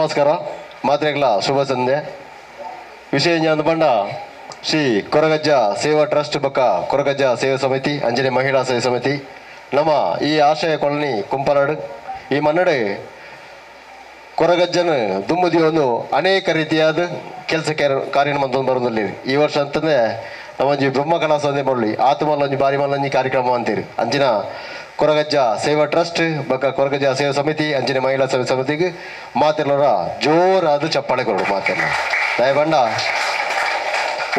ನಮಸ್ಕಾರ. ಮಾತ್ರೆಗಳ ಶುಭ ಸಂಧ್ಯೆ ವಿಷಯ ಅಂದು ಬಂಡ ಶ್ರೀ ಕೊರಗಜ್ಜ ಸೇವಾ ಟ್ರಸ್ಟ್ ಬಕ್ಕ ಕೊರಗಜ್ಜ ಸೇವಾ ಸಮಿತಿ ಅಂಜನೆ ಮಹಿಳಾ ಸೇವಾ ಸಮಿತಿ, ನಮ್ಮ ಈ ಆಶಯ ಕೊಳನಿ ಕುಂಪನಾಡು. ಈ ಮನ್ನಡೆ ಕೊರಗಜ್ಜನ ದುಮ್ಮದಿ ಒಂದು ಅನೇಕ ರೀತಿಯಾದ ಕೆಲಸ ಕಾರ್ಯ ಮಂತೊಂದು ಬರೋದಲ್ಲಿ ಈ ವರ್ಷ ಅಂತಂದ್ರೆ ನಮ್ಮ ಬ್ರಹ್ಮ ಕಲಾ ಸಂಧೆ ಮಾಡಲಿ ಆತ್ಮಲ್ಲಿ ಬಾರಿ ಮಲ್ಲಿ ಕಾರ್ಯಕ್ರಮ ಅಂತೀರಿ. ಅಂಚಿನ ಕೊರಗಜ್ಜ ಸೇವಾ ಟ್ರಸ್ಟ್ ಬಗ್ಗೆ ಕೊರಗಜ್ಜ ಸೇವಾ ಸಮಿತಿ, ಅಂಜನೆ ಮಹಿಳಾ ಸೇವಾ ಸಮಿತಿಗೆ ಮಾತೆಲ್ಲರ ಜೋರಾದ ಚಪ್ಪಾಳೆ ಕೊಡು ಮಾತೆಲ್ಲ ದಯಬಂಡ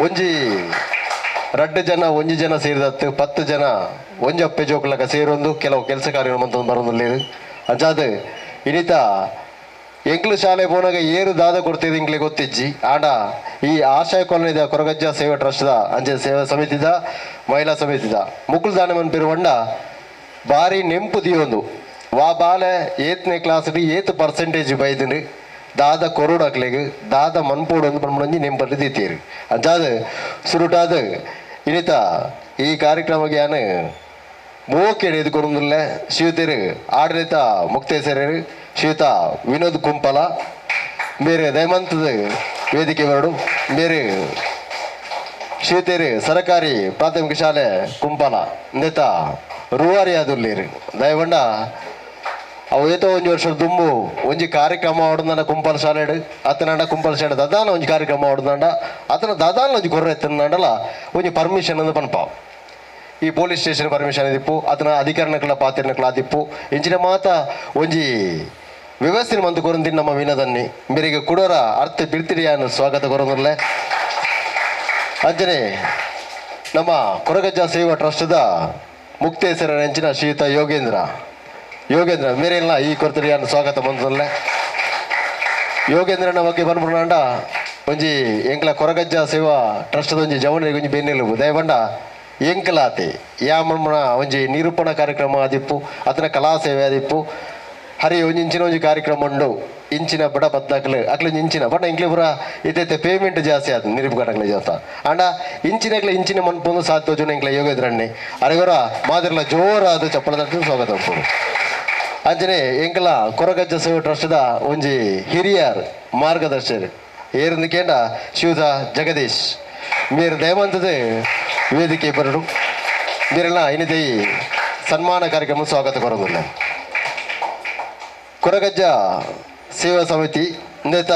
ಒಂಜಿ ರಡ್ಡು ಜನ, ಒಂಜಿ ಜನ ಸೇರಿದತ್ತು, ಪತ್ತು ಜನ, ಒಂಜಿ ಅಪ್ಪೆ ಜೋಕ್ಲಕ ಸೇರೊಂದು, ಕೆಲವು ಕೆಲಸ ಕಾರ್ಯ ಮಂತೊಂದು ಬರೋದಲ್ಲಿ ಅಜಾದ್ ಇನಿತ ಎಂಕ್ಲು ಶಾಲೆ ಪೋನಾಗ ಏರು ದಾದ ಕೊಡ್ತಿದ್ದು ಇಂಕ್ಲೆ ಗೊತ್ತಿಜ್ಜಿ. ಆಡ, ಈ ಆಶಯ ಕಾಲೋನಿದ ಕೊರಗಜ್ಜ ಸೇವಾ ಟ್ರಸ್ಟ್ದ ಅಂಜೆ ಸೇವಾ ಸಮಿತಿದ, ಮಹಿಳಾ ಸಮಿತಿದ. ಮುಕುಲ್ ದಾನ ಮನ್ಪಿರುವಂಡ ಭಾರಿ ನೆಂಪು ದಿಯೊಂದು. ವಾ ಬಾಲೆ ಏತ್ನೇ ಕ್ಲಾಸ್ ಏತ್ ಪರ್ಸೆಂಟೇಜ್ ಬೈದಿನಿ. ದಾದ ಕೊರೋಡ್ ಹಾಕ್ಲೆಗ್ ದಾದ ಮನ್ಪೋಡು ಒಂದು ಪನ್ಮಂಜಿ ನೆಂಪಲ್ಲಿ ದಿತ್ತೀರಿ ಅಂಚಾದ ಸುರುಟಾದ, ಇನಿತ, ಈ ಕಾರ್ಯಕ್ರಮಕ್ಕೆ ಯಾನು ಮೂವಕ್ಕೆ ಎದುಕೊರೊಂದಿಲ್ಲ ಶಿವತಿರು ಆಡಳಿತ ಮುಕ್ತೇಶ್ವರರು ಶಿವತ ವಿನೋದ್ ಕುಂಪಲ ಬೇರೆ ದಯಮಂತದ ವೇದಿಕೆ ಬರಡು ಬೇರೆ ಶಿವತೇರು ಸರಕಾರಿ ಪ್ರಾಥಮಿಕ ಶಾಲೆ ಕುಂಪಲ ಇಂದೆತ ರೂವಾರಿ ಆದುಲ್ಲೇರು ದಯವಂಡ ಅವು ಏತೋ ಒಂಜಿ ವರ್ಷ ದುಂಬು, ಒಂಜಿ ಕಾರ್ಯಕ್ರಮ ಆಡುದಂಡ ಕುಂಪಲ್ ಸಾಲೆಡ್ ಅತನಂಡ ಕುಂಪಲ್ ಸಾಲೆ ದದಾನ ಒಂಜಿ ಕಾರ್ಯಕ್ರಮ ಆಡುದಂಡ. ಅತನ ದದಾನ ಒಂಜಿ ಕೊರ್ರೆ ಎತ್ತನಂಡಲ ಒಂಜಿ ಪರ್ಮಿಷನ್ ಅಂದು ಪನ್ಪ ಈ ಪೊಲೀಸ್ ಸ್ಟೇಷನ್ ಪರ್ಮಿಷನ್ ಇದಿಪ್ಪು ಅದನ್ನ ಅಧಿಕರಣಗಳ ಪಾತ್ರನಗಳ ಆದಿಪ್ಪು. ಇಂಚಿನ ಮಾತ ಒಂಜಿ ವ್ಯವಸ್ಥೆ ಮಂತು ಕೊರಂದಿನ ನಮ್ಮ ವಿನದನ್ನಿ ಮೇರೆಗೆ ಕುಡೋರ ಅರ್ಥ ಬಿಡ್ತಿರಿಯಾನು ಸ್ವಾಗತ ಕೊರಂದ್ರಲ್ಲೇ. ಅಂಜನೆ ನಮ್ಮ ಕೊರಗಜ್ಜ ಸೇವಾ ಟ್ರಸ್ಟ್ದ ಮುಕ್ತೇಶ್ವರ ನೆಂಚಿನ ಶ್ರೀಯುತ ಯೋಗೇಂದ್ರ. ಯೋಗೇಂದ್ರ, ಮೇರೆಲ್ಲ ಈ ಕೊರತರಿಯಾನು ಸ್ವಾಗತ ಬಂದಲ್ಲೇ ಯೋಗೇಂದ್ರನ ಬಗ್ಗೆ ಬಂದ್ಬಿಡೋಣ ಒಂಜಿ ಎಂಕ್ಲ ಕೊರಗಜ್ಜ ಸೇವಾ ಟ್ರಸ್ಟ್ ಒಂಜಿ ಜವನಿಗೆ ಒಂಜಿ ಬೆನ್ನೆಲುಬು ದಯಬಂಡ ಎಂಕಲಾತೆ. ಯಾಮಣ್ಣ ಒಂಜಿ ನಿರೂಪಣಾ ಕಾರ್ಯಕ್ರಮ ಆದಿಪ್ಪು ಅತನ ಕಲಾ ಸೇವೆ ಆದಿಪ್ಪು. ಹರಿವು ಇಂಚಿನ ಒಂಜಿ ಕಾರ್ಯಕ್ರಮ ಉಂಡು. ಇಂಚಿನ ಬಡ ಬದ್ನಾಕಲು ಅಕ್ಲೊಂಜಿ ಇಂಚಿನ. ಬಟ್ ಇಂಕ್ಲೆ ಪುರ ಇತ್ತೆ ಪೇಮೆಂಟ್ ಜಾಸ್ತಿ ಆದ ನಿರೂಪಕಟಂಗ್ಲೆ ಜಾಸ್ತ ಅಂಡ ಇಂಚಿನಕ್ಲೆ ಇಂಚಿನ ಮನ್ಪೊಂದು ಸಾಧ್ಯ ಜನ ಇಂಕ್ಲೆ ಯೋಗದ್ರಣ್ಣೆ ಅರಗರ ಮಾದರಿಲ ಜೋರಾದ ಚಪ್ಪಳ ತಟ್ಟು ಸ್ವಾಗತ ಕೊಡು ಅಂಚನೆ ಎಂಕ್ಲ ಕೊರಗಜ್ಜ ಸೇವೆ ಟ್ರಸ್ಟ್ದ ಒಂಜಿ ಹಿರಿಯರ್ ಮಾರ್ಗದರ್ಶಕರು ಏರಂದು ಕೇಂದ್ರ ಶಿವದ ಜಗದೀಶ್. మీరు దేవంతది వేదిక ಬರಡು మీరెల్లా ఇనిది ಸನ್ಮಾನ ಕಾರ್ಯಕ್ರಮ ಸ್ವಾಗತ కొరందున్నాం ಕೊರಗಜ್ಜ ಸೇವಾ ಸಮಿತಿ ನೇತ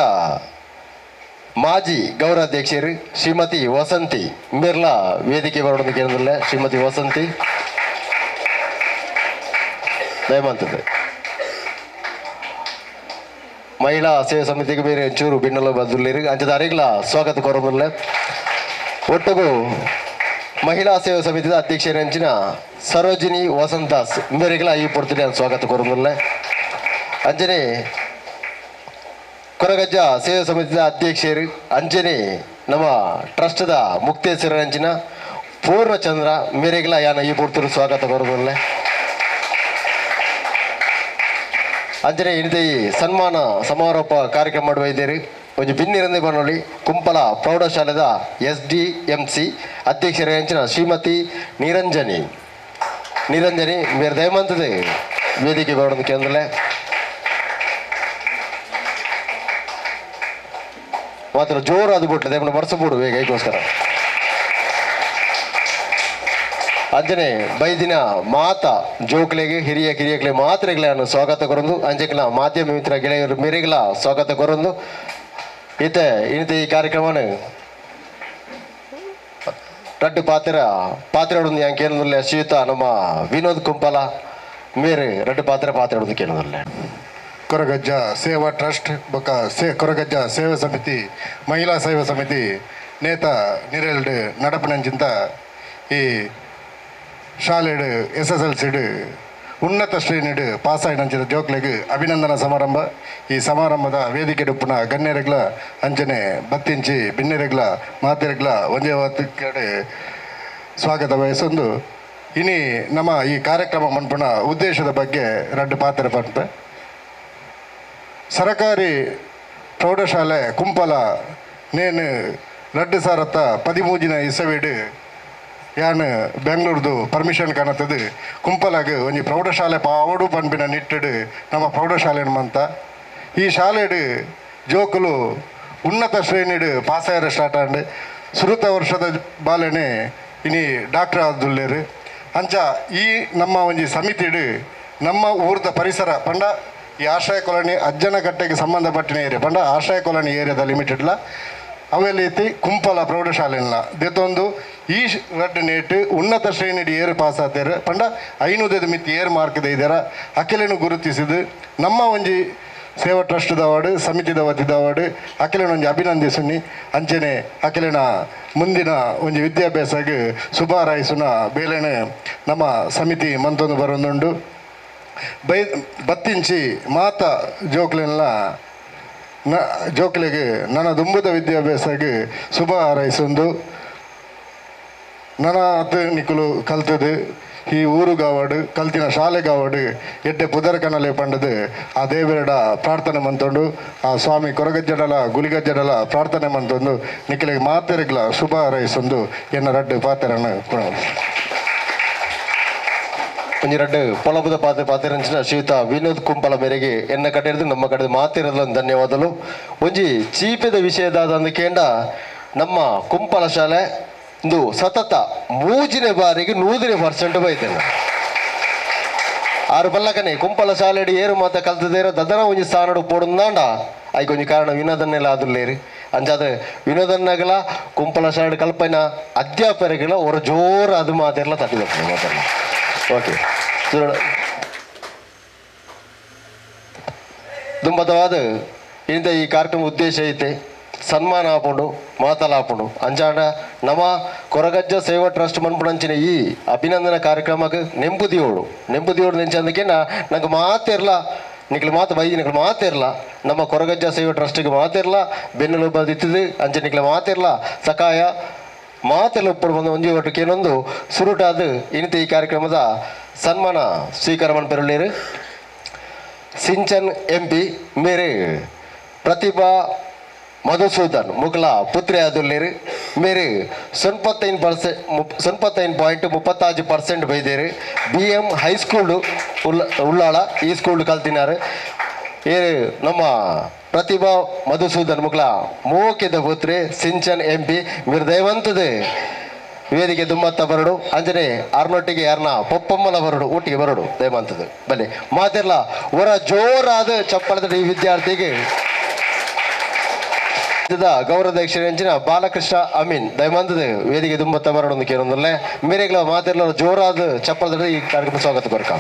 ಮಾಜಿ ಗೌರವಾಧ್ಯಕ್ಷರು ಶ್ರೀಮತಿ ವಸಂತಿ ಮಿರ್ಲಾ ವೇದಿಕೆ ಬರೋದು ಕೇಳಿದ್ರೆ ಶ್ರೀಮತಿ ವಸಂತಿ. ದಯಮಂತದೆ ಮಹಿಳಾ ಸೇವಾ ಸಮಿತಿಗೆ ಬೇರೆ ಚೂರು ಬಿನ್ನಲು ಬದಲಿರಿ ಅಂಚದ ಅರಿಗ್ಲ ಸ್ವಾಗತ ಕೊರಬಲ್ಲೆ ಒಟ್ಟಿಗೂ ಮಹಿಳಾ ಸೇವಾ ಸಮಿತಿದ ಅಧ್ಯಕ್ಷರಂಚಿನ ಸರೋಜಿನಿ ವಸಂತಾಸ್ ಇಂದರಿಗೆಲ್ಲ ಈ ಪೊರ್ತುಡಿ ಸ್ವಾಗತ ಕೊರದಿಲ್ಲ ಅಂಜನೆ ಕೊರಗಜ್ಜ ಸೇವಾ ಸಮಿತಿಯ ಅಧ್ಯಕ್ಷರು ಅಂಜನಿ ನಮ್ಮ ಟ್ರಸ್ಟ್ದ ಮುಕ್ತೇಶ್ವರಂಚಿನ ಪೂರ್ಣಚಂದ್ರ ಮೇರೆಗೆಲ್ಲ ಯಾನ ಈ ಪೂರ್ತಿರು ಸ್ವಾಗತ ಕೊರದಿಲ್ಲ ಅಂಜನೆ ಇನಿದೆ ಈ ಸನ್ಮಾನ ಸಮಾರೋಪ ಕಾರ್ಯಕ್ರಮ ಮಾಡುವ ಇದ್ದೀರಿ ಒಂದು ಬಿನ್ನಿರಂದೆ ಬನ್ನೋಳಿ ಕುಂಪಲ ಪ್ರೌಢಶಾಲೆದ ಎಸ್ ಡಿ ಎಂ ಸಿ ಅಧ್ಯಕ್ಷರ ಹೆಂಚಿನ ಶ್ರೀಮತಿ ನಿರಂಜನಿ. ನಿರಂಜನಿ ಮೇರೆ ದಯಮಂತದೆ ವೇದಿಕೆ ಬರೋದು ಕೇಂದ್ರಲೆ ಮಾತ್ರ ಜೋರಾದ ಬಿಟ್ಲೆ ದೇವನ ಬರ್ಸಬಿಡು ಬೇಗ ಐಕೋಸ್ಕರ ಅಂಜನೆ ಬೈದಿನ ಮಾತ, ಜೋಕ್ಲೆಗೆ, ಹಿರಿಯ ಕಿರಿಯಕ್ಲೆ ಮಾತ್ರೆಗಳನ್ನು ಸ್ವಾಗತ ಕೊರೊಂದು. ಅಂಜಕ್ಲ ಮಾಧ್ಯಮ ಮಿತ್ರ ಗೆಳೆಯರು ಮೇರೆಗ್ಲ ಸ್ವಾಗತ ಕೊರೊಂದು. ಇತ ಇನ್ನಿತ ಈ ಕಾರ್ಯಕ್ರಮನ ರಡ್ಡು ಪಾತ್ರ ಪಾತ್ರ ಹೊಡೊಂದು ಕೇಳೋದಿಲ್ಲ ಶ್ರೀಯುತ, ನಮ್ಮ ವಿನೋದ್ ಕುಂಪಲ, ಮೇರೆ ರಡ್ಡು ಪಾತ್ರ ಪಾತ್ರ ಹೊಡೊಂದು ಕೇಳೋದಿಲ್ಲ ಕೊರಗಜ್ಜ ಸೇವಾ ಟ್ರಸ್ಟ್ ಬೊಕ್ಕ ಸೇ, ಕೊರಗಜ್ಜ ಸೇವಾ ಸಮಿತಿ, ಮಹಿಳಾ ಸೇವಾ ಸಮಿತಿ, ನೇತ ನಿರೇಲ್ಡ್ ನಡಪನಂಚಿಂತ ಈ ಶಾಲೆಡ್ ಎಸ್ ಎಸ್ ಎಲ್ ಸಿಡ್ ಉನ್ನತ ಶ್ರೇಣಿಡ್ ಪಾಸ್ ಆಯ್ನಂಚಿನ ಜೋಕ್ಲೆಗ್ ಅಭಿನಂದನಾ ಸಮಾರಂಭ. ಈ ಸಮಾರಂಭದ ವೇದಿಕೆ ಡುಪ್ಪುನ ಗಣ್ಯರೆಗ್ಲ ಅಂಚನೆ ಬತ್ತಿಂಚಿ, ಬಿನ್ನೆರೆಗ್ಲ, ಮಾತೆರೆಗ್ಲ ಒಂದೇ ಸ್ವಾಗತ ಬಯಸೊಂದು. ಇನಿ ನಮ್ಮ ಈ ಕಾರ್ಯಕ್ರಮ ಮನ್ಪುನ ಉದ್ದೇಶದ ಬಗ್ಗೆ ರಡ್ಡು ಪಾತ್ರ ಪಂಪೆ ಸರಕಾರಿ ಪ್ರೌಢಶಾಲೆ ಕುಂಪಲ ನೇನು ರಡ್ಡು ಸಾರತ್ತ ಪದಿಮೂಜಿನ ಇಸವೇಡು ಯಾನ್ ಬೆಂಗಳೂರ್ದು ಪರ್ಮಿಷನ್ ಕಾಣತ್ತದು. ಕುಂಪಲಾಗ ಒಂಜಿ ಪ್ರೌಢಶಾಲೆ ಪಾವಡು ಪನ್ಪಿನ ನಿಟ್ಟಡು ನಮ್ಮ ಪ್ರೌಢಶಾಲೆ ಮಂತ ಈ ಶಾಲೆಡು ಜೋಕುಲು ಉನ್ನತ ಶ್ರೇಣಿಡು ಪಾಸಾಯರ ಸ್ಟಾರ್ಟ್ ಆಂಡ್ ಸುರುತ ವರ್ಷದ ಬಾಲೆನೆ ಇನಿ ಡಾಕ್ಟರ್ ಆದುಲ್ಲೇರು. ಅಂಚ ಈ ನಮ್ಮ ಒಂಜಿ ಸಮಿತಿಡು ನಮ್ಮ ಊರ್ದ ಪರಿಸರ ಪಂಡ ಈ ಆಶ್ರಯ ಕಾಲೋನಿ ಅಜ್ಜನಕಟ್ಟೆಗೆ ಸಂಬಂಧಪಟ್ಟಿನ ಏರಿಯಾ. ಪಂಡ ಆಶ್ರಯ ಕಾಲೋನಿ ಏರಿಯಾದ ಲಿಮಿಟೆಡ್ಲ ಅವೆಲ್ಲೈತಿ ಕುಂಪಲ ಪ್ರೌಢಶಾಲೆನ್ಲ ದೆತ್ತೊಂದು ಈ ರಡ್ ನೇಟ್ ಉನ್ನತ ಶ್ರೇಣಿಡಿ ಏರು ಪಾಸ್ ಆತೇರು ಪಂಡ ಐನೂದ ಮಿತಿ ಏರ್ ಮಾರ್ಕ್ ಇದರ ಅಖಿಲನು ಗುರುತಿಸಿದು ನಮ್ಮ ಒಂಜಿ ಸೇವಾ ಟ್ರಸ್ಟ್ ದವಾಡು ಸಮಿತಿದ ದವತಿ ದವಾಡು ಅಖಿಲೇನ ಒಂಜಿ ಅಭಿನಂದಿಸುನಿ ಅಂಚನೆ ಅಖಿಲನ ಮುಂದಿನ ಒಂಜಿ ವಿದ್ಯಾಭ್ಯಾಸಕ್ಕೆ ಶುಭಾರಾಯಿಸುನ ಬೇಲೆನೆ ನಮ್ಮ ಸಮಿತಿ ಮಂತೊಂದು ಬರೊಂದುಂಡು ಬೈ, ಬತ್ತಿಂಚಿ ಮಾತ ಜೋಕ್ಲೆಲ್ಲ ನ, ಜೋಕ್ಲೆಗೆ ನನ್ನ ದುಂಬುದ ವಿದ್ಯಾಭ್ಯಾಸಕ್ಕೆ ಶುಭ ಹಾರೈಸೊಂದು. ನನ್ನ ಅತ್ತು ನಿಕಲು ಕಲ್ತದು, ಈ ಊರುಗಾವಡು ಕಲ್ತಿನ ಶಾಲೆಗಾವಡು ಎಡ್ಡೆ ಪುದರ್ ಕನಲೆ ಪಂಡದು, ಆ ದೇವರಡ ಪ್ರಾರ್ಥನೆ ಮಂತೊಂಡು, ಆ ಸ್ವಾಮಿ ಕೊರಗಜ್ಜಡಲ, ಗುಲಿಗಜ್ಜಡಲ ಪ್ರಾರ್ಥನೆ ಮಂತೊಂದು ನಿಖಿಲಿಗೆ ಮಾತೆರೆಗ್ಲ ಶುಭ ಹಾರೈಸೊಂದು ಎನ್ನ ರಡ್ಡು ಪಾತೆರನ್ನು ಕೊಡೋದು ಪೊಲಬದ ಪಾತ್ರ ಪಾತ್ರ ಶ್ರೀಯುತ ವಿನೋದ್ ಕುಂಪಲ ಮೇರೆಗೆ ಎನ್ನ ಕಡೆ ನಮ್ಮ ಕಡೆ ಮಾತಿರಲು ಧನ್ಯವಾದಗಳು. ಒಂಜಿ ಚೀಪದ ವಿಷಯದಾದ ನಮ್ಮ ಕುಂಪಲ ಶಾಲೆ ಇಂದು ಸತತ ಮೂಜಿನ ಬಾರಿಗೆ ನೂದಿನ ಪರ್ಸೆಂಟ್ ಬೈತೇನೆ ಆರು ಬಲ್ಲಕನೆ ಕುಂಪಲ ಶಾಲೆಡಿ ಏರು ಮಾತ ಕಲ್ತದೇರ ದದನ ಒಂಜಿ ಸ್ಥಾನಡು ಪೋಡುಂದಾಂಡ. ಐಕ್ ಒಂಜಿ ಕಾರಣ ವಿನೋದನ್ನೆಲ್ಲ ಆದುಲ್ಲೇರಿ ಅಂಚಾದ ವಿನೋದನ್ನಗಲ ಕುಂಪಲ ಶಾಲೆ ಕಲ್ಪನ ಅಧ್ಯಾಪಕರಿಗೆಲ್ಲ ಒರ ಜೋರ ಅದು ಮಾತೆಲ್ಲ ತಟ್ಟಿದ. ಮಾತಲ್ಲ ಓಕೆ. ದುಂಬದವಾದ ಇಂದ ಈ ಕಾರ್ಯಕ್ರಮ ಉದ್ದೇಶ ಐತೆ. ಸನ್ಮಾನ ಆಪುಂಡು ಮಾತಲಾಪುಂಡು ಅಂಜಾಂಡ ನಮ ಕೊರಗಜ್ಜ ಸೇವಾ ಟ್ರಸ್ಟ್ ಮನ್ಪುಣಂಚಿನ ಈ ಅಭಿನಂದನ ಕಾರ್ಯಕ್ರಮಕ್ಕೆ ನೆಂಪುದಿಯೋಳು ನೆಂಪುದಿಯೋಳು ನೆಂಚಂದಕ್ಕೆ ನಾ ನಂಗೆ ಮಾತಿರಲ್ಲ ನಿಕ್ಲು ಮಾತು ಬೈ, ನಿಕ್ಲು ಮಾತಿರಲ್ಲ ನಮ್ಮ ಕೊರಗಜ್ಜ ಸೇವಾ ಟ್ರಸ್ಟಿಗೆ ಮಾತಿರಲ್ಲ ಬೆನ್ನೆಲು ಬದಿತ್ತದು ಅಂಚೆ ನಿಕ್ಲ ಮಾತಿರಲ್ಲ ಸಕಾಯ ಮಾತೆಲ್ಲ ಒಪ್ಪಡು ಬಂದು ಒಂಜಿ ಒಟ್ಟಿಗೆ ಏನೊಂದು ಸುರುಟಾದ ಇನಿತ ಈ ಕಾರ್ಯಕ್ರಮದ ಸನ್ಮಾನ ಸ್ವೀಕಾರ ಮನ್ಪೆರುಳ್ಳೇರು ಸಿಂಚನ್ ಎಂ ಪಿ ಮೇರೆ, ಪ್ರತಿಭಾ ಮಧುಸೂದನ್ ಮುಗಲ ಪುತ್ರಿ ಆದುಲ್ಲೇರು ಮೇರೆ, ಸೊನ್ಪತ್ತೈದು ಪರ್ಸೆಂಟ್ ಸೊನ್ಪತ್ತೈದು ಪಾಯಿಂಟ್ ಮುಪ್ಪತ್ತಾಜು ಪರ್ಸೆಂಟ್ ಬೈದೇರು. ಬಿ ಎಂ ಹೈಸ್ಕೂಲು ಉಲ್ಲ ಉಳ್ಳಾಳ ಈ ಸ್ಕೂಲ್ ಕಲ್ತಿನಾರು. ಏ ನಮ್ಮ ಪ್ರತಿಭಾ ಮಧುಸೂದನ್ ಮುಗಲ ಮೂಕಿದ ಪುತ್ರಿ ಸಿಂಚನ್ ಎಂ ಪಿ ಮೀರು ದಯವಂತದೆ ವೇದಿಕೆ ದುಮ್ಮತ್ತ ಬರಡು, ಅಂಜನೆ ಅರ್ನೊಟ್ಟಿಗೆ ಯಾರನ್ನ ಪೊಪ್ಪಮ್ಮಲ ಬರಡು, ಊಟಿಗೆ ಬರಡು ದಯಮಂತದ್ದು ಬನ್ನಿ, ಮಾತಿರ್ಲ ಹೊರ ಜೋರಾದ ಚಪ್ಪಳದ ಈ ವಿದ್ಯಾರ್ಥಿಗೆ. ಗೌರವ ಗೌರವಾಧ್ಯಕ್ಷರ ಹೆಂಚಿನ ಬಾಲಕೃಷ್ಣ ಅಮೀನ್ ದಯಮಂತದ ವೇದಿಕೆ ದುಮ್ಮತ್ತ ಬರಡು ಒಂದು ಕೇಳೊಂದಲ್ಲೇ ಮೇರೆಗಳ ಮಾತಿರ್ಲ ಜೋರಾದ ಚಪ್ಪಳದ ಈ ಕಾರ್ಯಕ್ರಮ ಸ್ವಾಗತ ಕೊರಕ.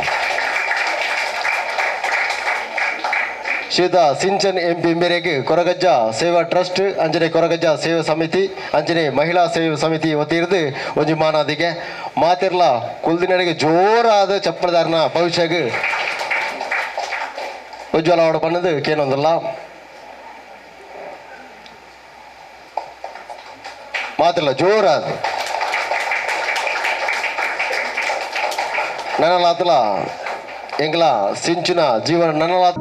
ಶ್ರೀಯುತ ಸಿಂಚನ್ ಎಂ ಪಿ ಮೇರೆಗೆ ಕೊರಗಜ್ಜ ಸೇವಾ ಟ್ರಸ್ಟ್, ಅಂಜನೆ ಕೊರಗಜ್ಜ ಸೇವಾ ಸಮಿತಿ, ಅಂಜನೆ ಮಹಿಳಾ ಸೇವಾ ಸಮಿತಿ ವತಿರ್ದು ಒಂಜಿ ಮಾನಾದಿಗೆ ಮಾತಿರ್ಲ ಕುಲ್ದಿನಡೆಗೆ ಜೋರಾದ ಚಪ್ಪಳದಾರನ ಭವಿಷ್ಯಗೆ ಉಜ್ವಲ ಅವಡ ಪಣ್ಣದು ಕೇನೊಂದಲ್ಲ. ಮಾತಿರ್ಲ ಜೋರಾದ. ನನಲಾತಲ ಎಂಗ್ಲ ಸಿಂಚಿನ ಜೀವನ ನನಲಾತ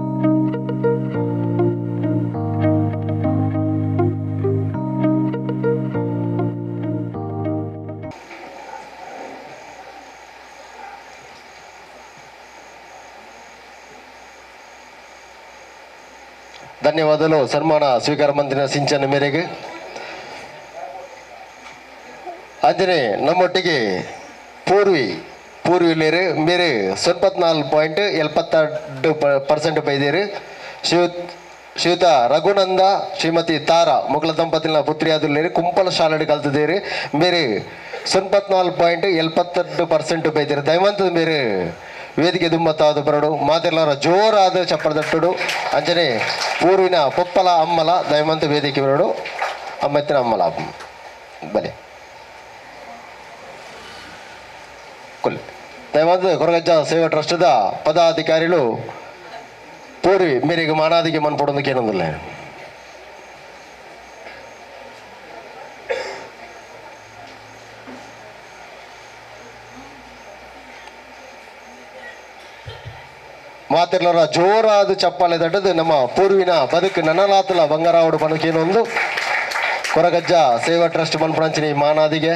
ಧನ್ಯವಾದಗಳು. ಸನ್ಮಾನ ಸ್ವೀಕಾರ ಮಂದಿನ ಸಿಂಚನ ಮೇರೆಗೆ. ಅಂಜನೆ ನಮ್ಮೊಟ್ಟಿಗೆ ಪೂರ್ವಿ ಪೂರ್ವಿಲೇರು ಮೇರೆ ಸೊನ್ಪತ್ನಾಲ್ಕು ಪಾಯಿಂಟ್ ಎಪ್ಪತ್ತೆರಡು ಪರ್ಸೆಂಟ್ ಬೈದೇರು ಶಿವ ಶ್ರೀಯುತ ರಘುನಂದ, ಶ್ರೀಮತಿ ತಾರಾ ಮುಗಲ ದಂಪತಿನ ಪುತ್ರಿಯಾದುಲ್ಲೇರಿ ಕುಂಪಲ ಶಾಲೆಡ್ ಕಲ್ತಿದ್ದೀರಿ. ಮೇರೆ ಸೊನ್ಪತ್ನಾಲ್ಕು ಪಾಯಿಂಟ್ ಎಪ್ಪತ್ತೆರಡು ಪರ್ಸೆಂಟ್ ಬೈದೇರು ದಯವಂತದ ಮೇರೆ ವೇದಿಕೆ ದುಮ್ಮತ್ತಾದ ಬರಡು ಮಾತೆಲ್ಲರ ಜೋರಾದ ಚಪ್ಪರದಟ್ಟುಡು. ಅಂಜನೆ ಪೂರ್ವಿನ ಪೊಪ್ಪಲ ಅಮ್ಮಲ ದೈವಂತ ವೇದಿಕೆ ಬರಡು. ಅಮ್ಮತ್ತಿನ ಅಮ್ಮಲ ಬಲೆ ಕೊಲ್ಲಿ. ದಯಮಂತ ಕೊರಗಜ್ಜ ಸೇವಾ ಟ್ರಸ್ಟ್ದ ಪದಾಧಿಕಾರಿಗಳು ಪೂರ್ವಿ ಮೇರೆಗೆ ಮಾನಾದಿಗೆ ಮನ್ಪಡೋದಕ್ಕೆ ಏನೊಂದಿಲ್ಲ. ಮಾತಿರ್ಲರ ಜೋರಾದ ಚಪ್ಪಾಳೆ ತಟ್ಟದು ನಮ್ಮ ಪೂರ್ವಿನ ಬದುಕು ನನಲಾತಲ ಬಂಗಾರಾವಡು ಒಂದು ಕೊರಗಜ್ಜ ಸೇವಾ ಟ್ರಸ್ಟ್ ಮನ್ಪಡಂಚಿನಿ ಮಾನಾದಿಗೆ.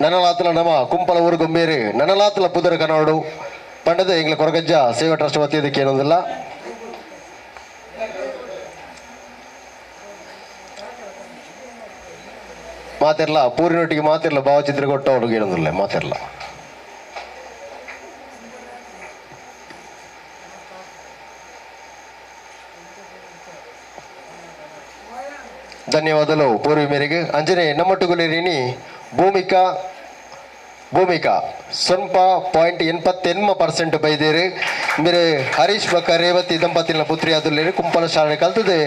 ನನಲಾತಲ ನಮ ಕುಂಪಲ ಊರುಗೊಮ್ಮೇರು ನನಲಾತಲ ಪುದರ ಕನೋಡು ಪಂಡದ ಎಂಗ್ಲ ಕೊರಗಜ್ಜ ಸೇವಾ ಟ್ರಸ್ಟ್ ವತಿಯದಕ್ಕೆ ಏನೊಂದಿಲ್ಲ ಮಾತಿರಲ್ಲ ಪೂರಿನೊಟ್ಟಿಗೆ ಮಾತಿರಲ್ಲ ಭಾವಚಿತ್ರ ಕೊಟ್ಟವರಿಗೆ ಇರೋದಿಲ್ಲ ಮಾತಿರಲ್ಲ ಧನ್ಯವಾದಗಳು ಪೂರ್ವಿ ಮೇರೆಗೆ. ಅಂಜನೆ ನಮ್ಮೊಟ್ಟುಗುಲೇರಿನಿ ಭೂಮಿಕಾ ಭೂಮಿಕಾ, ಸ್ವಲ್ಪ ಪಾಯಿಂಟ್ ಎನ್ಪತ್ತೆನ್ಮ ಪರ್ಸೆಂಟ್ ಮೇರೆ ಹರೀಶ್ ಬಕ್ಕ ರೇವತಿ ದಂಪತಿಗಳ ಪುತ್ರಿಯಾದಲ್ಲಿ ಕುಂಪಲ ಶಾಲೆ ಕಲ್ತದೆ.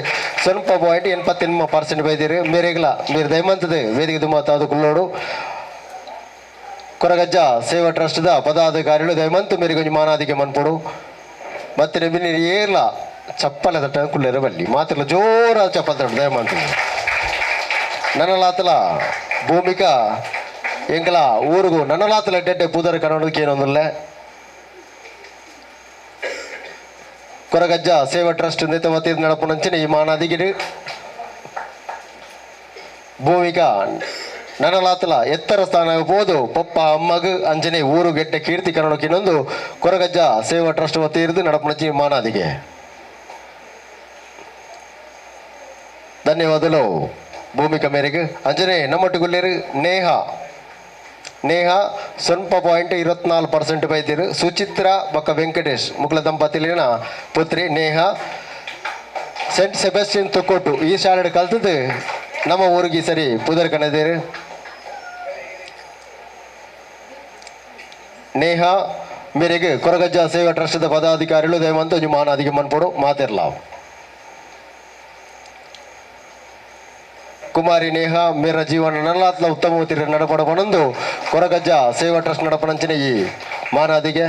ಸ್ವಲ್ಪ ಪಾಯಿಂಟ್ ಎನ್ಪತ್ತೆಂಬ ಪರ್ಸೆಂಟ್ ಬೈದಿರಿ. ಮೇರೆಗಳ మీరు దయమంతది వేదిక దుమ్మ ಕುಲ್ಲೋಡು ಕೊರಗಜ್ಜ ಸೇವಾ ಟ್ರಸ್ಟ್ದ ಪದಾಧಿಕಾರಿಗಳು ದಯಮಂತು ಮೇರೆಗೊಂದು ಮಾನಾದಿಗೆ ಮನ್ಪಡು. ಮತ್ತೆ ನಿನ್ನ ಏರ್ಲ ಚಪ್ಪಲ ತಟ್ಟಕುಳ್ಳೇರ ಬಲ್ಲಿ. ಮಾತ್ರ ಜೋರ ಚಪ್ಪಲ ತಟ್ಟ ದಯಮಂತು ನನ್ನ ಲಾತಲ ಭೂಮಿಕ ಎಂಕಲ ಊರಿಗೂ ನನ್ನ ಲಾತಲ ಡೆಡ್ಡೆ ಪೂದರ ಕನ್ನಡಕ್ಕೆ ಏನೊಂದಿಲ್ಲ? ಕೊರಗಜ್ಜ ಸೇವಾ ಟ್ರಸ್ಟ್ ನೇತ ವತಿಯಿಂದ ನಡಪುನಂಚಿನ ಈ ಮಾನಾದಿಗಿಡು ಭೂಮಿಕ ನನಲಾತಲ ಎತ್ತರ ಸ್ಥಾನ ಹೋದು ಪಪ್ಪ ಅಮ್ಮಗ ಅಂಜನೆ ಊರು ಗೆಡ್ಡೆ ಕೀರ್ತಿ ಕನ್ನಡಕ್ಕೆ ಇನ್ನೊಂದು ಕೊರಗಜ್ಜ ಸೇವಾ ಟ್ರಸ್ಟ್ ವತಿ ಇರಿದು ನಡಪುನಂಚಿ ಮಾನಾದಿಗೆ ಧನ್ಯವಾದಗಳು ಭೂಮಿಕ ಮೇರೆಗೆ ಅಂಜನೆ ನಮ್ಮೊಟ್ಟುಗುಳ್ಳೇರು ನೇಹ ನೇಹ ಸ್ವಲ್ಪ ಪಾಯಿಂಟ್ ಇರುವತ್ನಾಲ್ಕು ಪರ್ಸೆಂಟ್ ಬೈದಿರು. ಸುಚಿತ್ರ ಬಕ್ಕ ವೆಂಕಟೇಶ್ ಮುಗ್ಲ ದಂಪತಿಲಿನ ಪುತ್ರಿ ನೇಹ ಸೆಂಟ್ ಸೆಬಾಸ್ಟಿಯನ್ ತೊಕ್ಕೊಟ್ಟು ಈ ಶಾಲೆ ಕಲ್ತದ್ದು ನಮ್ಮ ಊರಿಗೆ ಸರಿ. ಪುದರ್ ಕಣದಿರು. ನೇಹ, ಮೇರೆಗೆ ಕೊರಗಜ್ಜ ಸೇವಾ ಟ್ರಸ್ಟ್ದ ಪದಾಧಿಕಾರಿಗಳು ದಯವಂತ ಒಂಜಿ ಅಧಿಕ ಮನ್ಪಡು ಮಾತಿರ್ಲ ಕುಮಾರಿ ನೇಹ ಮೇರ ಜೀವನ ನಲ್ಲಾತ್ಲ ಉತ್ತಮ ತಿರ ನಡಪಡಬನೊಂದು ಕೊರಗಜ್ಜ ಸೇವಾ ಟ್ರಸ್ಟ್ ನಡಪನಂಚಿನ ಈ ಮಾನಾದಿಗೆ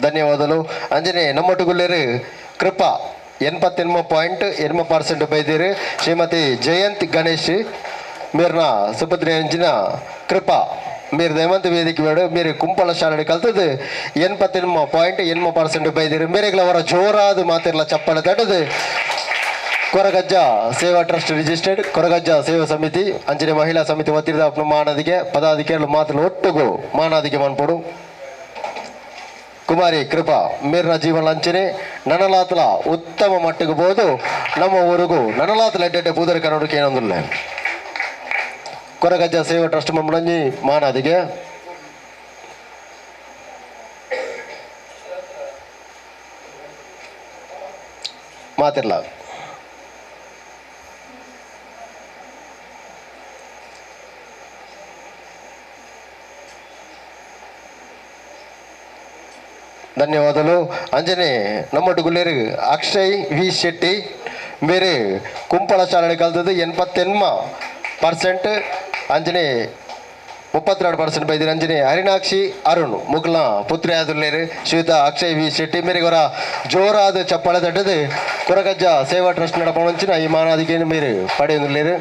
ಧನ್ಯವಾದಗಳು ಅಂಜನೆ ನಮ್ಮೊಟ್ಟುಗುಳ್ಳೇರು ಕೃಪಾ ಎನ್ಪತ್ತೆನ್ಮ ಪಾಯಿಂಟ್ ಎನ್ಮ ಪರ್ಸೆಂಟ್ ಬೈದಿರು ಶ್ರೀಮತಿ ಜಯಂತ್ ಗಣೇಶ್ మీరున సుభద్ర అంచిన కృప మీరు దయమంత వేదిక వేడు మీరు కుంపల ಶಾಲೆ ಕಲ್ತದ್ದು ಎನ್ಪತ್ತೆನ್ಮ ಪಾಯಿಂಟ್ ಎನ್ಮ ಪರ್ಸೆಂಟ್ ಬೈದಿರು ಮೇರೆಗ್ಲ ಅವರ ಜೋರಾದ ಮಾತಿರ್ಲ ಚಪ್ಪಳ ತಟ್ಟದು ಕೊರಗಜ್ಜ ಸೇವಾ ಟ್ರಸ್ಟ್ ರಿಜಿಸ್ಟರ್ಡ್ ಕೊರಗಜ್ಜ ಸೇವಾ ಸಮಿತಿ ಅಂಜನೆ ಮಹಿಳಾ ಸಮಿತಿ ವತಿರದ ಮಾನದಿಗೆ ಪದಾಧಿಕಾರಿಗಳು ಮಾತಲು ಒಟ್ಟುಗು ಮಾನಾದಿಗೆ ಮನ್ಪಡು ಕುಮಾರಿ ಕೃಪಾ, ಮೇರ್ನ ಜೀವನ ಲಂಚನೆ ನನಲಾತಲ ಉತ್ತಮ ಮಟ್ಟಿಗೆ ಬೋದು. ನಮ್ಮ ಊರಿಗೂ ನನಲಾತಲ ಎಡ್ಡೆಡ್ಡೆ ಬೂದರ ಕನ್ನಡಕ್ಕೆ ಏನೊಂದಿಲ್ಲ ಕೊರಗಜ್ಜ ಸೇವಾ ಟ್ರಸ್ಟ್ ಮಮ್ಮಳಂಜಿ ಮಾನಾದಿಗೆ. ಮಾತಿರ್ಲ. ಧನ್ಯವಾದಗಳು ಅಂಜನೆ ನಮ್ಮೊಟ್ಟು ಗುಲ್ಲೇರು ಅಕ್ಷಯ್ ವಿ ಶೆಟ್ಟಿ, ಬೇರೆ ಕುಂಪಳ ಚಾಲನೆ ಕಲ್ತದ್ದು ಎನ್ಪತ್ತೆನ್ಮ ಪರ್ಸೆಂಟ್ ಅಂಜನೆ ಮುಪ್ಪತ್ತೆರಡು ಪರ್ಸೆಂಟ್ ಬೈದಿರಿ ಅಂಜನೆ ಹರಿಣಾಕ್ಷಿ, ಅರುಣ್ ಮುಗ್ಲ ಪುತ್ರಿ ಆದುಲ್ಲೇರು ಶ್ರೀತ ಅಕ್ಷಯ್ ವಿ ಶೆಟ್ಟಿ ಮೇರೆ ಜೋರಾದ ಚಪ್ಪಾಳೆ ತಟ್ಟದು ಕೊರಗಜ್ಜ ಸೇವಾ ಟ್ರಸ್ಟ್ ನಡಪಣಂಚಿನ ಈ ಮಾನಾದಿಗೆ ಮೇರೆ ಶೀತ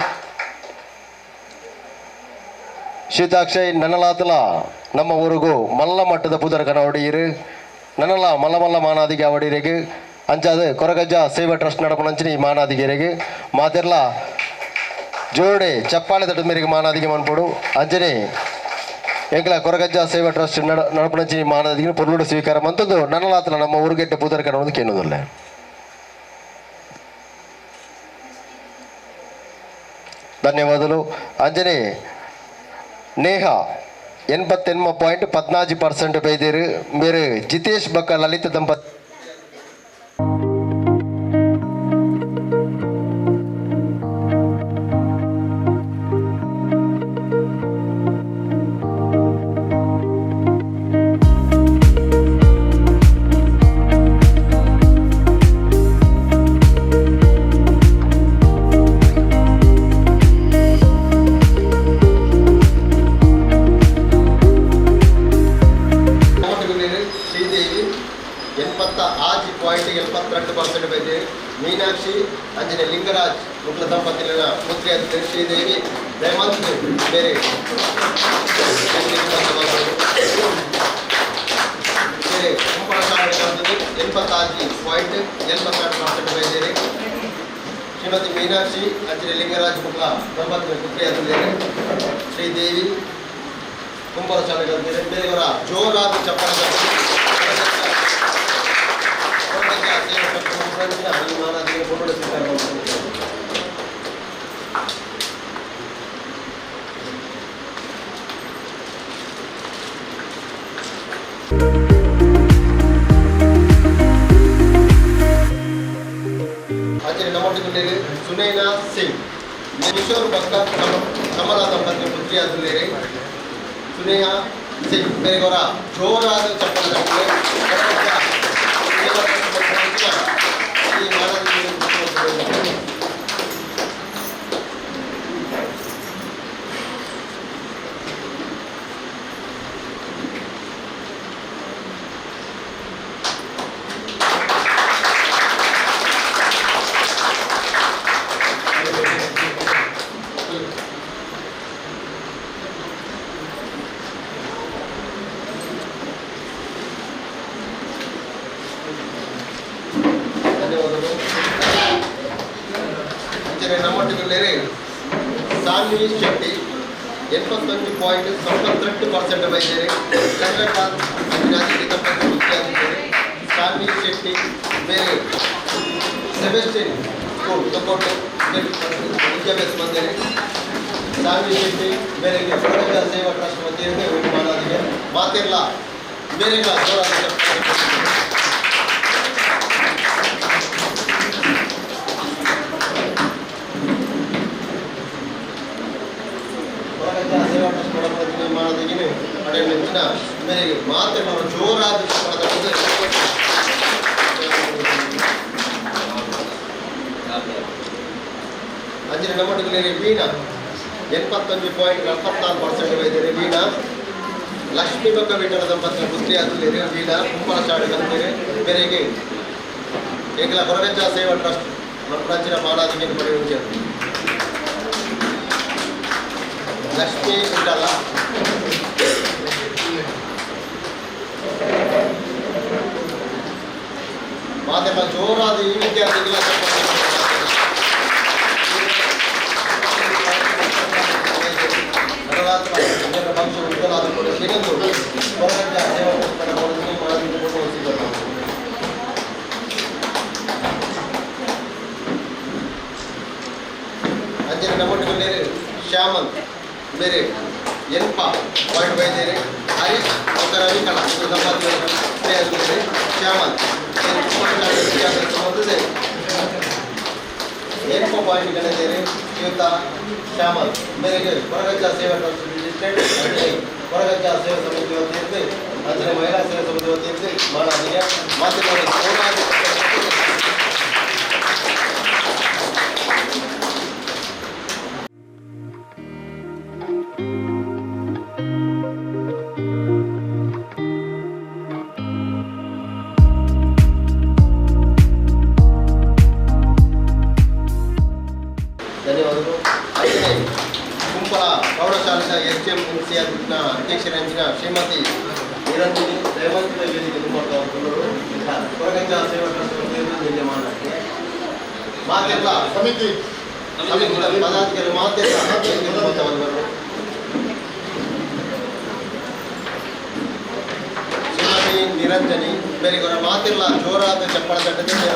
ಶೀತಾಕ್ಷಯ್ ನನ್ನಲಾತಲ, ನಮ್ಮ ಊರಿಗೂ ಮಲ್ಲ ಮಟ್ಟದ ಪುದರ್ಗನ ಕನ ಒಡೆಯಿರು. ನನ್ನಲ್ಲ ಮಲ್ಲ ಮಲ್ಲ ಮಾನಾದಿಗೆ ಅವಡಿರೆಗೆ ಅಂಚಾದ ಕೊರಗಜ್ಜ ಸೇವಾ ಟ್ರಸ್ಟ್ ನಡಪನಂಚಿನ ಈ ಮಾನಾದಿಗೆರೆಗೆ ಮಾತೆರ್ಲ ಜೋಡೆ ಚಪ್ಪಾಳೆ ತಟ್ಟದ ಮೇರೆಗೆ ಮಾನಾದಿಗೆ ಮನ್ಪಡು ಅಂಜನೆ ಎಂಕಲ ಕೊರಗಜ್ಜ ಸೇವಾ ಟ್ರಸ್ಟ್ ನಡ ನಡಪನಂಚಿನ ಈ ಮಾನಾದಿಗೆ ಪೊರ್ಲುಡು ಸ್ವೀಕಾರ ಮಂತದ್ದು ನನ್ನಲಾತಲ ನಮ್ಮ ಊರಿಗೆಟ್ಟೆ ಪುದರ ಕನ ಒಂದು ಕೇನುವುದಿಲ್ಲ ಧನ್ಯವಾದಗಳು ಅಂಜನೆ ನೇಹ ಎನ್ಪತ್ತೆನ್ಮ ಪಾಯಿಂಟ್ ಪದ್ನಾಜು ಪರ್ಸೆಂಟ್ ಬೈದಿರು ಮೇರೆ ಜಿತೇಶ್ ಬಕ್ಕ ಲಲಿತ ದಂಪತಿ ಆಜಿ ಪಾಯಿಂಟ್ ಎಪ್ಪತ್ತೆಂಟು ಪರ್ಸೆಂಟ್ ಬೈದೆ ಮೀನಾಕ್ಷಿ ಅಂಜನೆ ಲಿಂಗರಾಜ್ ಮುಗ್ಲ ದಂಪತಿಗಳ ಪುತ್ರಿ ಅಂತ ಶ್ರೀದೇವಿ ದಯಮಂತ್ ಬೇರೆ ಬೇರೆ ಎಪ್ಪತ್ತಾಜಿ ಪಾಯಿಂಟ್ ಎಂಬತ್ತೆರಡು ಪರ್ಸೆಂಟ್ ಬೈದೇರಿ ಶ್ರೀಮತಿ ಮೀನಾಕ್ಷಿ ಅಂಜನೆ ಲಿಂಗರಾಜ್ ಮುಗ್ಲ ದಂಪತಿಗಳ ಪುತ್ರಿ ಅಂತ ಶ್ರೀದೇವಿ ಕುಂಬಳ ಶಾಲೆಗಳಿದ್ದಾರೆ ಬೇರೆಯವರ ಜೋರಾದ ಚಪ್ಪಳ ಸುನೈನಾ ಸಿಂಗ್ ಕಿಶೋರ್ ಭಕ್ಕ ಕಮಲ ದಂಪತಿ ಪುತ್ರಿಯಾದಲ್ಲಿ ಸುನೇಹ ಸಿಂಗ್ ಬೇರೆಯವರ ಜೋರಾದ ಚಪ್ಪಲ ごめんなさい。ಪಾಯಿಂಟ್ ತೊಂಬತ್ತೆಂಟು ಪರ್ಸೆಂಟ್ ಬೈದೇರಿ ಚಂದ್ರಕಾಂತ್ ಅಂಜನಾಥಿ ದಂಪತಿ ಮುಖ್ಯಾಧಿಕಾರಿ ಸಾನ್ವಿ ಶೆಟ್ಟಿ ಬೇರೆ ಸೆಬೆಸ್ಟಿನ್ ಸ್ಕೂಲ್ ತೊಕ್ಕೊಟ್ಟು ವಿದ್ಯಾಭ್ಯಾಸ ಬಂದಿರಿ ಸಾನ್ವಿ ಶೆಟ್ಟಿ ಬೇರೆ ಪ್ರಗತ ಸೇವಾ ಟ್ರಸ್ಟ್ ವತಿಯಿಂದ ಮಾನವರಿಗೆ ಮಾತಿಲ್ಲ ಬೇರೆ ಜೋರಾದ ಹೊರಗಜ್ಜ ಸೇವಾ ಟ್ರಸ್ಟ್ ಬಡಪನ ನೆಚ್ಚಿನ ಮೇರೆಗೆ ಮಾತನ್ನು ಜೋರಾದ ಅಂಜಿನ ನಮ್ಮೊಟ್ಟಿಗೆ ವೀಣಾ. ಎಪ್ಪತ್ತೊಂದು ಪಾಯಿಂಟ್ ಎಪ್ಪತ್ತಾರು ಪರ್ಸೆಂಟ್ ವೈದ್ಯರು ವೀಣಾ. ಲಕ್ಷ್ಮೀ ಬಗ್ಗ ವಿಠಲ ದಂಪತಿಗಳ ಪುತ್ರಿ ಅದಲ್ಲಿ ವೀಣಾ, ಕುಂಬಳ ಶಾಲೆ ಬಂದಿರಿ ಬೇರೆಗೆ ಏಕಲ ಹೊರಗಜ್ಜ ಸೇವಾ ಟ್ರಸ್ಟ್ ಮಕ್ಕಳಂಚಿನ ಮಾಲಾದಿಗೆ ಪಡೆಯುವುದು ಲಕ್ಷ್ಮೀ ವಿಠಲ ಮಾತೆಲ್ಲ ಜೋರಾದ ಈ ವಿದ್ಯಾರ್ಥಿಗಳ ನವರಾತ್ರ ಜನರ ಭವಿಷ್ಯ ಉಜ್ವಲಾದ ಕೂಡ ಶ್ರೀಗಂಧು ಹೊರಗಜ್ಜ ಸೇವಾ ಟ್ರಸ್ಟ್ ಮಾಡೋದಕ್ಕೆ ಮಾಲಾದಿಗೆ ಕೊಟ್ಟು ಅಂಜನ ನಮ್ಮೊಟ್ಟಿಗೆ ಶ್ಯಾಮಂತ್ ಬೇರೆ ಎನ್ಪ ಪಾಯಿಂಟ್ ಬೈದೇರಿ ಹರೀಶ್ ఒక ರವಿಕಲಾ ಇದು ಶ್ಯಾಮಂತ್ ಮೊದಲೇ ಎನ್ಪ ಪಾಯಿಂಟ್ ಗಳಿದ್ದೇನೆ ಯುವತ ಶ್ಯಾಮಂತ್ ಬೇರೆಗೆ ಹೊರಗಜ್ಜ ಸೇವಾ ಟ್ರಸ್ಟ್ ಡಿಸ್ಟ್ರಿಕ್ಟ್ ಹೊರಗಜ್ಜ ಸೇವಾ ಸಮಿತಿ ವತಿಯಿಂದ ಮಹಿಳಾ ಸೇವಾ ಸಮಿತಿ ವತಿಯಿಂದ ಮಾನವನಿಗೆ ಮಾತನಾಡಿ ಹಾಗೆಯೇ ಕುಂಪಲ ಪ್ರೌಢಶಾಲೆಯ ಎಸ್ ಎಂ ಮುನ್ಸಿಯಾದ ಅಧ್ಯಕ್ಷರಂಚಿನ ಶ್ರೀಮತಿ ನಿರಂಜನಿ ದಯವಂತ ವೇದಿಕೆ ನಿರ್ಮಾಣ ಮಾತೆಲ್ಲ ಸಮಿತಿ ಪದಾಧಿಕಾರಿ ಮಾತೆಲ್ಲ ಶ್ರೀಮತಿ ನಿರಂಜನಿ ಬೇರೆ ಮಾತಿಲ್ಲ. ಜೋರಾದ ಚಪ್ಪಳ ತಟ್ಟದೆ